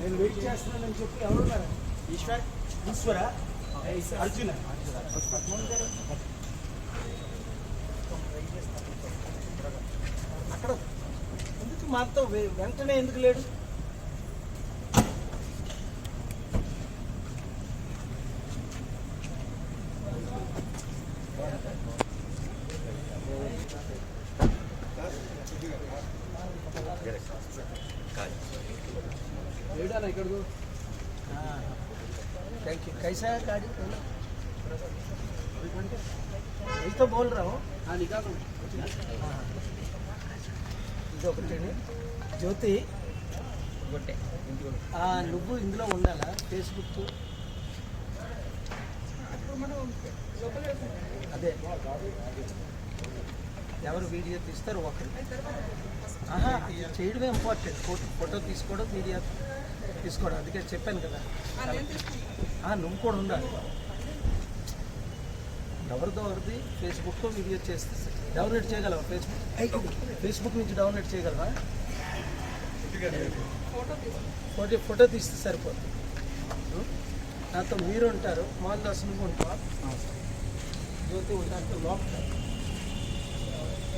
నేను వెయిట్ చేస్తున్నానని చెప్పి ఎవరున్నారు ఈశ్వర్? ఈశ్వర? అర్జున? అక్కడ ఎందుకు మాతో వెంటనే ఎందుకు లేడు? थैंक यू कैसा है गाड़ी यही तो बोल रहा हूँ నికాకు ఇది ఒకటి జ్యోతి ఆ, నువ్వు ఇందులో ఉండాలా ఫేస్బుక్ అదే ఎవరు వీడియో తీస్తారు ఒకరు. చేయడమే ఇంపార్టెంట్ ఫోటో ఫోటో తీసుకోవడం వీడియో తీసుకోవడం. అందుకే చెప్పాను కదా. నువ్వు కూడా ఉండాలి. ఎవరిదో ఎవరిది ఫేస్బుక్లో వీడియో చేస్తే డౌన్లోడ్ చేయగలవా ఫేస్బుక్ ఫేస్బుక్ నుంచి డౌన్లోడ్ చేయగలవా? ఫోటో ఫోటో తీస్తే సరిపోతుంది? నాతో మీరు ఉంటారు మోహన్ దాస్ నువ్వు ఉంటావా? జ్యోతి ఉంటారు లోపల.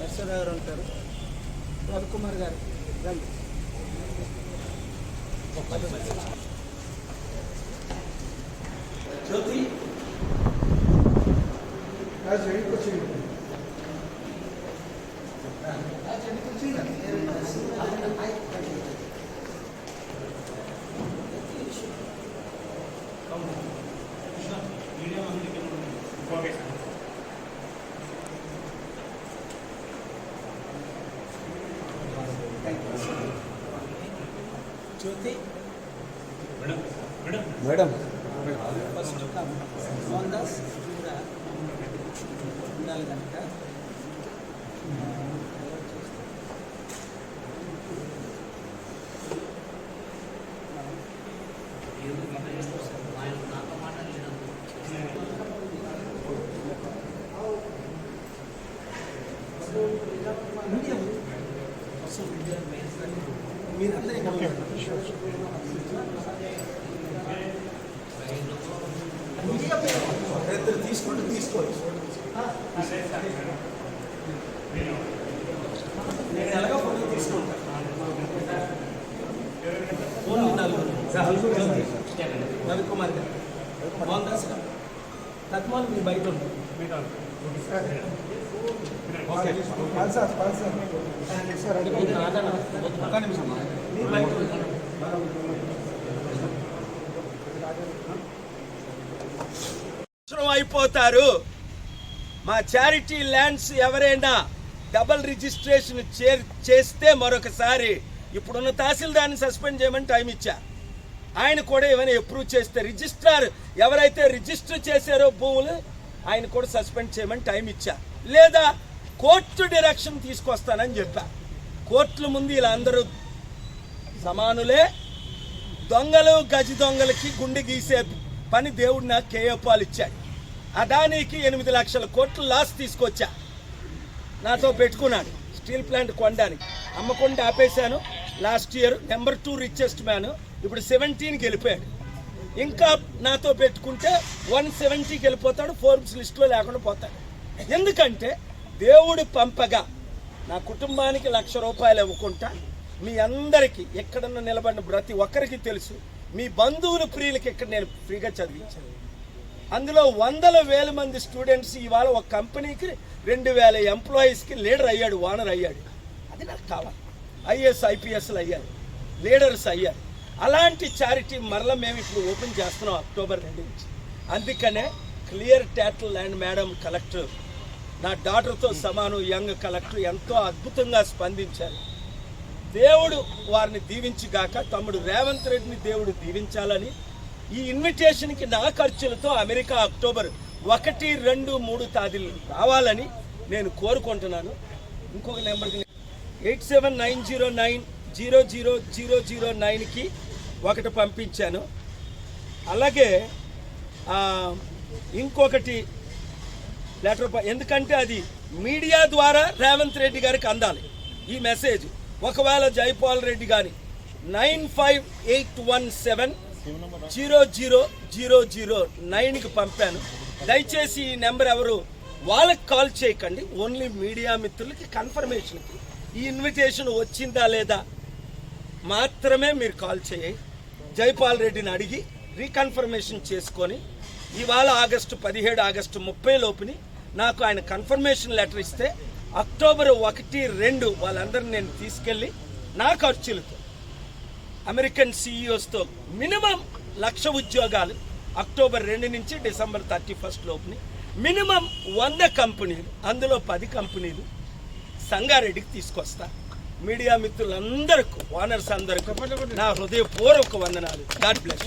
నర్సరావు గారు ఉంటారు. రవికుమార్ గారు. రండి. Jyoti. Jyoti. Madam first come Mohan Das కూడా ఉండాలి కనుక. తీసుకుంటూ తీసుకోవచ్చు నేను ఎలాగో తీసుకుంటాను ఫోన్ నలుగురు రవికుమార్ గారు మోహన్ దాస్ గారు తత్మాలు మీరు బయట ఉంటారు ఒక్క నిమిషం. అయిపోతారు. మా చారిటీ ల్యాండ్స్ ఎవరైనా డబల్ రిజిస్ట్రేషన్ చేస్తే మరొకసారి ఇప్పుడున్న తహసీల్దార్ని సస్పెండ్ చేయమని టైం ఇచ్చా. ఆయన కూడా ఏమైనా అప్రూవ్ చేస్తే రిజిస్ట్రార్ ఎవరైతే రిజిస్టర్ చేశారో భూములు ఆయన కూడా సస్పెండ్ చేయమని టైం ఇచ్చా. లేదా కోర్టు డైరెక్షన్ తీసుకొస్తానని చెప్పా. కోర్టుల ముందు ఇలా అందరూ సమానులే. దొంగలు గజి దొంగలకి గుండె గీసే పని దేవుడు నాకు కేయపాలు ఇచ్చాడు. అదానికి ఎనిమిది లక్షల కోట్లు లాస్ తీసుకొచ్చా. నాతో పెట్టుకున్నాడు. స్టీల్ ప్లాంట్ కొనడానికి. అమ్మకుండా ఆపేశాను. Last year number two richest man ఇప్పుడు సెవెంటీన్కి వెళ్ళిపోయాడు ఇంకా నాతో పెట్టుకుంటే వన్ సెవెంటీకి వెళ్ళిపోతాడు ఫోర్బ్స్ లిస్ట్లో లేకుండా పోతాడు. ఎందుకంటే దేవుడు పంపగా నా కుటుంబానికి లక్ష రూపాయలు ఇవ్వకుండా మీ అందరికీ ఎక్కడన్నా నిలబడిన ప్రతి ఒక్కరికి తెలుసు మీ బంధువులు ప్రియులకి ఇక్కడ నేను ఫ్రీగా చదివించాను. అందులో వందల వేల మంది స్టూడెంట్స్ ఇవాళ ఒక కంపెనీకి రెండు వేల ఎంప్లాయీస్కి లీడర్ అయ్యాడు ఓనర్ అయ్యాడు. అది నాకు కావాలి. ఐఏఎస్ ఐపీఎస్లు అయ్యారు. లీడర్స్ అయ్యారు. అలాంటి చారిటీ మరలా మేము ఇప్పుడు ఓపెన్ చేస్తున్నాం అక్టోబర్ రెండు నుంచి. అందుకనే clear title land madam collector నా డాటర్తో సమానం యంగ్ కలెక్టర్ ఎంతో అద్భుతంగా స్పందించారు. దేవుడు వారిని దీవించిగాక తమ్ముడు రేవంత్ రెడ్డిని దేవుడు దీవించాలని. ఈ ఇన్విటేషన్కి నా ఖర్చులతో అమెరికా అక్టోబర్ ఒకటి రెండు మూడు తేదీలు రావాలని నేను కోరుకుంటున్నాను. ఇంకొక నెంబర్కి eight seven nine zero nine zero zero zero zero నైన్కి ఒకటి పంపించాను. అలాగే ఇంకొకటి లెటర్ ఎందుకంటే అది మీడియా ద్వారా రేవంత్ రెడ్డి గారికి అందాలి. ఈ మెసేజ్ ఒకవేళ జైపాల్ రెడ్డి గారి nine five eight one seven zero zero zero zero నైన్కి పంపాను. దయచేసి ఈ నెంబర్ ఎవరు వాళ్ళకి కాల్ చేయకండి. ఓన్లీ మీడియా మిత్రులకి కన్ఫర్మేషన్కి ఈ ఇన్విటేషన్ వచ్చిందా లేదా మాత్రమే మీరు కాల్ చేయండి జైపాల్ రెడ్డిని అడిగి రీకన్ఫర్మేషన్ చేసుకొని ఇవాళ ఆగస్టు పదిహేడు ఆగస్టు ముప్పై లోపుని నాకు ఆయన కన్ఫర్మేషన్ లెటర్ ఇస్తే అక్టోబర్ ఒకటి రెండు వాళ్ళందరిని నేను తీసుకెళ్ళి నా ఖర్చులతో అమెరికన్ సీఈఓస్తో మినిమం లక్ష ఉద్యోగాలు అక్టోబర్ రెండు నుంచి డిసెంబర్ థర్టీ ఫస్ట్ లోపుని మినిమం వంద కంపెనీలు అందులో పది కంపెనీలు సంగారెడ్డికి తీసుకొస్తా. మీడియా మిత్రులందరికీ ఓనర్స్ అందరికీ నా హృదయపూర్వక వందనాలు. God bless